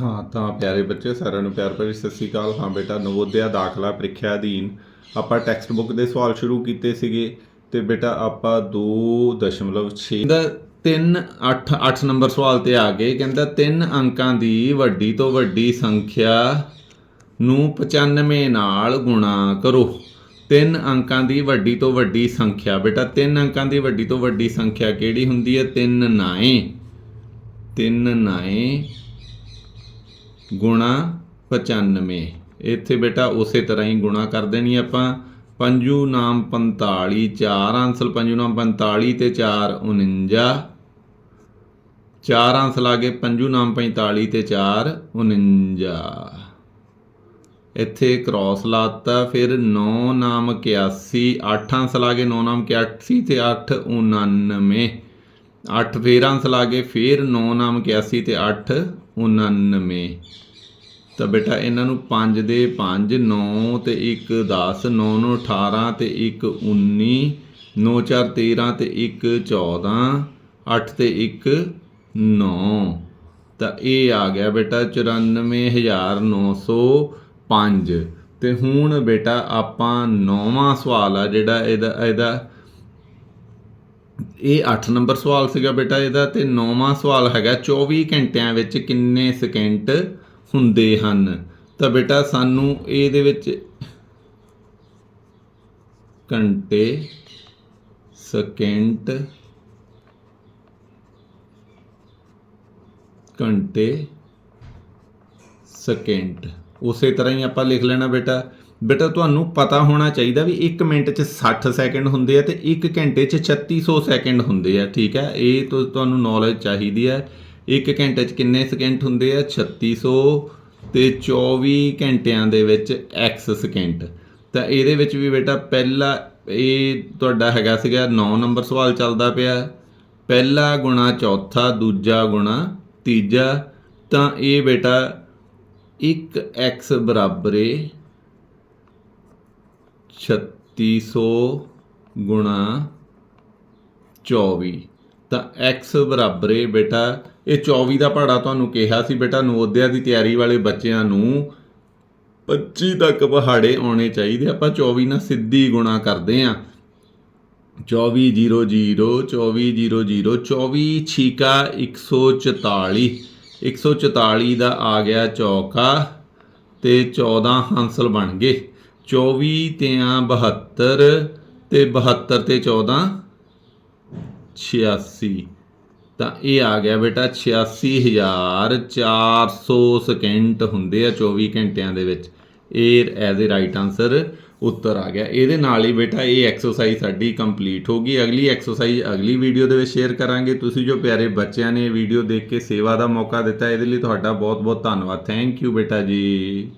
ਹਾਂ, ਤਾਂ ਪਿਆਰੇ ਬੱਚੇ, ਸਾਰਿਆਂ ਨੂੰ ਪਿਆਰ ਭਰੀ ਸਤਿ ਸ੍ਰੀ ਅਕਾਲ। ਹਾਂ ਬੇਟਾ, ਨਵੋਦਿਆ ਦਾਖਲਾ ਪ੍ਰੀਖਿਆ ਅਧੀਨ ਆਪਾਂ ਟੈਕਸਟ ਬੁੱਕ ਦੇ ਸਵਾਲ ਸ਼ੁਰੂ ਕੀਤੇ ਸੀਗੇ ਤੇ ਬੇਟਾ ਆਪਾਂ 2.6 ਦਾ 3 8 8 ਨੰਬਰ ਸਵਾਲ ਤੇ ਆ ਗਏ। ਕਹਿੰਦਾ ਤਿੰਨ ਅੰਕਾਂ ਦੀ ਵੱਡੀ ਤੋਂ ਵੱਡੀ ਸੰਖਿਆ ਨੂੰ 95 ਨਾਲ ਗੁਣਾ ਕਰੋ। ਤਿੰਨ ਅੰਕਾਂ ਦੀ ਵੱਡੀ ਤੋਂ ਵੱਡੀ ਸੰਖਿਆ। ਬੇਟਾ, ਤਿੰਨ ਅੰਕਾਂ ਦੀ ਵੱਡੀ ਤੋਂ ਵੱਡੀ ਸੰਖਿਆ ਕਿਹੜੀ ਹੁੰਦੀ ਹੈ? ਤਿੰਨ ਨਾਏ। ਤਿੰਨ ਨਾਏ ਗੁਣਾ 95 ਇੱਥੇ ਬੇਟਾ ਉਸੇ ਤਰ੍ਹਾਂ ਹੀ ਗੁਣਾ ਕਰ ਦੇਣੀ ਆਪਾਂ। ਪੰਜੂ ਨਾਮ 45 ਚਾਰ ਅੰਸਲ ਪੰਜੂ ਨਾਮ 45 ਤੇ 4 49 ਚਾਰ ਅੰਸ ਲਾ ਗਏ ਪੰਜੂ ਨਾਮ 45 ਤੇ 4 49 ਇੱਥੇ ਕ੍ਰਾਸ ਲਾਤਾ, ਫਿਰ 9 ਨਾਮ 81 8 ਅੰਸ ਲਾ ਗਏ 9 ਨਾਮ 81 ਤੇ 8 99 8 ਫੇਰ ਅੰਸ ਲਾ ਗਏ, ਫਿਰ 9 ਨਾਮ 81 ਤੇ 8 99 ਤਾਂ ਬੇਟਾ, ਇਹਨਾਂ ਨੂੰ 5 ਦੇ 5 9 ਤੇ 1 10 9 ਨੂੰ 18 ਤੇ 1 19 9 4 13 ਤੇ 1 14 8 ਤੇ 1 9 ਤਾਂ ਇਹ ਆ ਗਿਆ ਬੇਟਾ 94905 ਤੇ ਹੁਣ ਬੇਟਾ, ਆਪਾਂ ਨੌਵਾਂ ਸਵਾਲ ਆ ਜਿਹੜਾ ਇਹਦਾ ਇਹਦਾ ਇਹ 8 ਨੰਬਰ ਸਵਾਲ ਸੀਗਾ ਬੇਟਾ ਇਹਦਾ ਤੇ ਨੌਵਾਂ ਸਵਾਲ ਹੈਗਾ 24 ਘੰਟਿਆਂ ਵਿੱਚ ਕਿੰਨੇ ਸਕਿੰਟ ਹੁੰਦੇ ਹਨ? ਤਾਂ ਬੇਟਾ ਸਾਨੂੰ ਇਹਦੇ ਵਿੱਚ ਘੰਟੇ ਸਕਿੰਟ ਘੰਟੇ ਸਕਿੰਟ ਉਸੇ ਤਰ੍ਹਾਂ ਹੀ ਆਪਾਂ ਲਿਖ ਲੈਣਾ ਬੇਟਾ। ਬੇਟਾ, ਤੁਹਾਨੂੰ ਪਤਾ ਹੋਣਾ ਚਾਹੀਦਾ ਵੀ 1 ਮਿੰਟ 'ਚ 60 ਸੈਕਿੰਡ ਹੁੰਦੇ ਆ ਤੇ 1 ਘੰਟੇ 'ਚ 3600 ਸੈਕਿੰਡ ਹੁੰਦੇ ਆ, ਠੀਕ ਹੈ ਇਹ ਤੋਂ, ਤੁਹਾਨੂੰ ਨੌਲੇਜ ਚਾਹੀਦੀ ਹੈ 1 ਘੰਟੇ 'ਚ ਕਿੰਨੇ ਸਕਿੰਟ ਹੁੰਦੇ ਆ? 3600 ਤੇ 24 ਘੰਟਿਆਂ ਦੇ ਵਿੱਚ x ਸਕਿੰਟ ਤਾਂ ਇਹਦੇ ਵਿੱਚ ਵੀ ਬੇਟਾ, ਪਹਿਲਾ ਇਹ ਤੁਹਾਡਾ ਹੈਗਾ ਸੀਗਾ 9 ਨੰਬਰ ਸਵਾਲ ਚੱਲਦਾ ਪਿਆ। ਪਹਿਲਾ ਗੁਣਾ ਚੌਥਾ, ਦੂਜਾ ਗੁਣਾ ਤੀਜਾ। ਤਾਂ ਇਹ ਬੇਟਾ 1x ਬਰਾਬਰ ਏ 3600 ਗੁਣਾ 24 ਤਾਂ x ਬਰਾਬਰ ਏ ਬੇਟਾ। ਇਹ 24 ਦਾ ਪਹਾੜਾ ਤੁਹਾਨੂੰ ਕਿਹਾ ਸੀ ਬੇਟਾ, ਨਵੋਦਿਆ ਦੀ ਤਿਆਰੀ ਵਾਲੇ ਬੱਚਿਆਂ ਨੂੰ 25 ਤੱਕ ਪਹਾੜੇ ਆਉਣੇ ਚਾਹੀਦੇ। ਆਪਾਂ 24 ਨਾਲ ਸਿੱਧੀ ਗੁਣਾ ਕਰਦੇ ਆਂ। 24 0 0 24 0 0 24 ਛੀਕਾ 144 144 ਦਾ ਆ ਗਿਆ ਚੌਕਾ ਤੇ 14 ਹਾਂਸਲ ਬਣ ਗਏ। 24 ਤੇ 72 ਤੇ 72 ਤੇ 14 86 ਤਾਂ ਇਹ ਆ ਗਿਆ ਬੇਟਾ 86400 ਸਕਿੰਟ ਹੁੰਦੇ ਆ 24 ਘੰਟਿਆਂ ਦੇ ਵਿੱਚ। ਇਹ ਐਜ਼ ਅ ਰਾਈਟ ਆਨਸਰ ਉੱਤਰ ਆ ਗਿਆ। ਇਹਦੇ ਨਾਲ ਹੀ ਬੇਟਾ, ਇਹ ਐਕਸਰਸਾਈਜ਼ ਸਾਡੀ ਕੰਪਲੀਟ ਹੋ ਗਈ। ਅਗਲੀ ਐਕਸਰਸਾਈਜ਼ ਅਗਲੀ ਵੀਡੀਓ ਦੇ ਵਿੱਚ ਸ਼ੇਅਰ ਕਰਾਂਗੇ। ਤੁਸੀਂ ਜੋ ਪਿਆਰੇ ਬੱਚਿਆਂ ਨੇ ਵੀਡੀਓ ਦੇਖ ਕੇ ਸੇਵਾ ਦਾ ਮੌਕਾ ਦਿੱਤਾ, ਇਹਦੇ ਲਈ ਤੁਹਾਡਾ ਬਹੁਤ ਬਹੁਤ ਧੰਨਵਾਦ। ਥੈਂਕ ਯੂ ਬੇਟਾ ਜੀ।